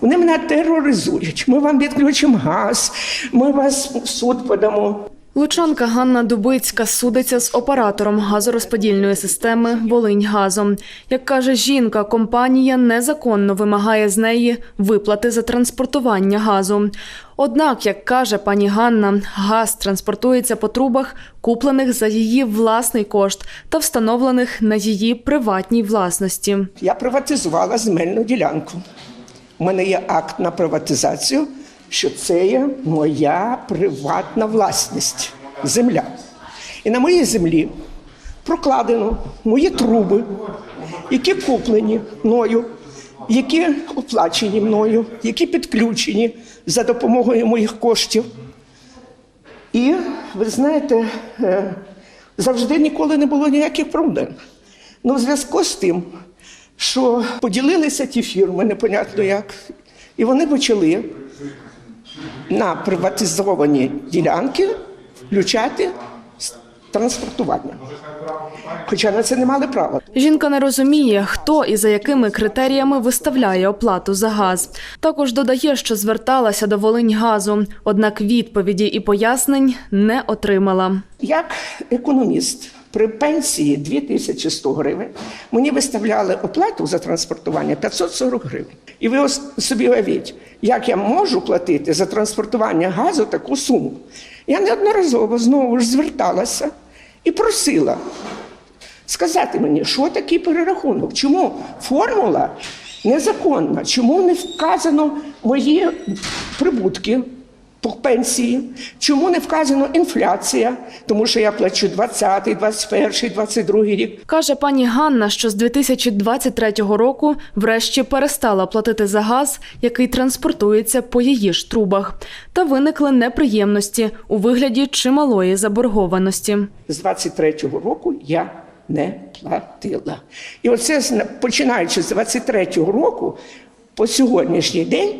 Вони мене тероризують. Ми вам відключимо газ, ми вас в суд подамо. Лучанка Ганна Дубицька судиться з оператором газорозподільної системи «Волиньгазом». Як каже жінка, компанія незаконно вимагає з неї виплати за транспортування газу. Однак, як каже пані Ганна, газ транспортується по трубах, куплених за її власний кошт та встановлених на її приватній власності. Я приватизувала земельну ділянку. У мене є акт на приватизацію, що це є моя приватна власність земля. І на моїй землі прокладено мої труби, які куплені мною, які оплачені мною, які підключені за допомогою моїх коштів. І ви знаєте, е, завжди ніколи не було ніяких проблем. Ну, в зв'язку з тим, що поділилися ті фірми, непонятно як, і вони почали на приватизовані ділянки включати транспортування. Хоча на це не мали права. Жінка не розуміє, хто і за якими критеріями виставляє оплату за газ. Також додає, що зверталася до Волиньгазу, однак відповіді і пояснень не отримала. Як економіст при пенсії 2100 гривень мені виставляли оплату за транспортування 540 гривень. І ви собі уявіть, як я можу платити за транспортування газу таку суму. Я неодноразово знову ж зверталася і просила сказати мені, що такий перерахунок, чому формула незаконна, чому не вказано мої прибутки пенсії, чому не вказано інфляція, тому що я плачу 20, 21, 22 рік. Каже пані Ганна, що з 2023 року врешті перестала платити за газ, який транспортується по її ж трубах. Та виникли неприємності у вигляді чималої заборгованості. З 23-го року я не платила. І оце починаючи з 23-го року по сьогоднішній день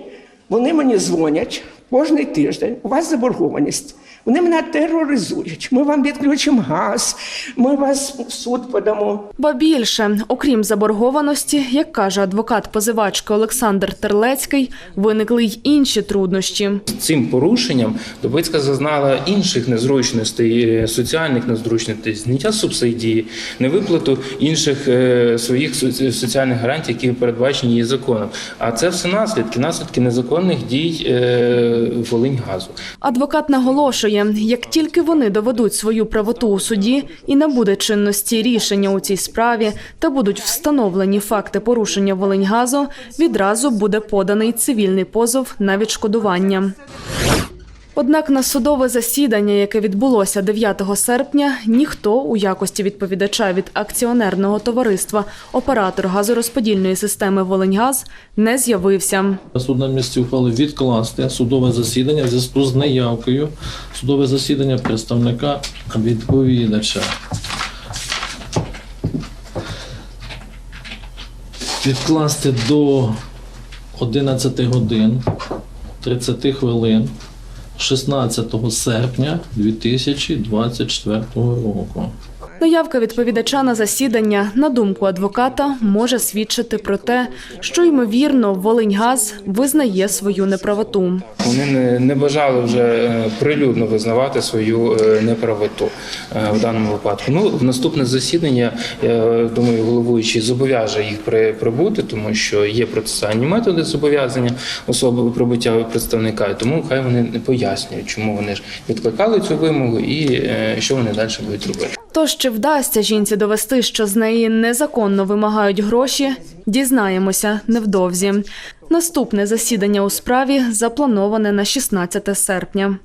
вони мені дзвонять кожний тиждень. У вас заборгованість. Вони мене тероризують. Ми вам відключимо газ, ми вас в суд подамо. Ба більше, окрім заборгованості, як каже адвокат позивачки Олександр Терлецький, виникли й інші труднощі. Цим порушенням Дубицька зазнала інших незручностей, е, соціальних незручностей, зняття субсидії, невиплату інших е, своїх соціальних гарантій, які передбачені її законом. А це все наслідки, наслідки незаконних дій е, Волиньгазу. Адвокат наголошує, як тільки вони доведуть свою правоту у суді і набуде чинності рішення у цій справі та будуть встановлені факти порушення Волиньгазу, відразу буде поданий цивільний позов на відшкодування. Однак на судове засідання, яке відбулося 9 серпня, ніхто у якості відповідача від акціонерного товариства оператор газорозподільної системи Волиньгаз не з'явився. Суд на місці ухвалив відкласти судове засідання в зв'язку з неявкою судове засідання представника відповідача. Відкласти до 11 годин 30 хвилин 16 серпня 2024 року. Неявка відповідача на засідання, на думку адвоката, може свідчити про те, що ймовірно Волиньгаз визнає свою неправоту. Вони не, бажали вже е, прилюдно визнавати свою е, неправоту е, в даному випадку. Ну, в наступне засідання, я думаю, головуючий зобов'яже їх при, прибути, тому що є процесуальні методи зобов'язання особи прибуття представника, тому хай вони не пояснюють, чому вони ж відкликали цю вимогу і що вони далі будуть робити. Тож чи вдасться жінці довести, що з неї незаконно вимагають гроші, дізнаємося невдовзі. Наступне засідання у справі заплановане на 16 серпня.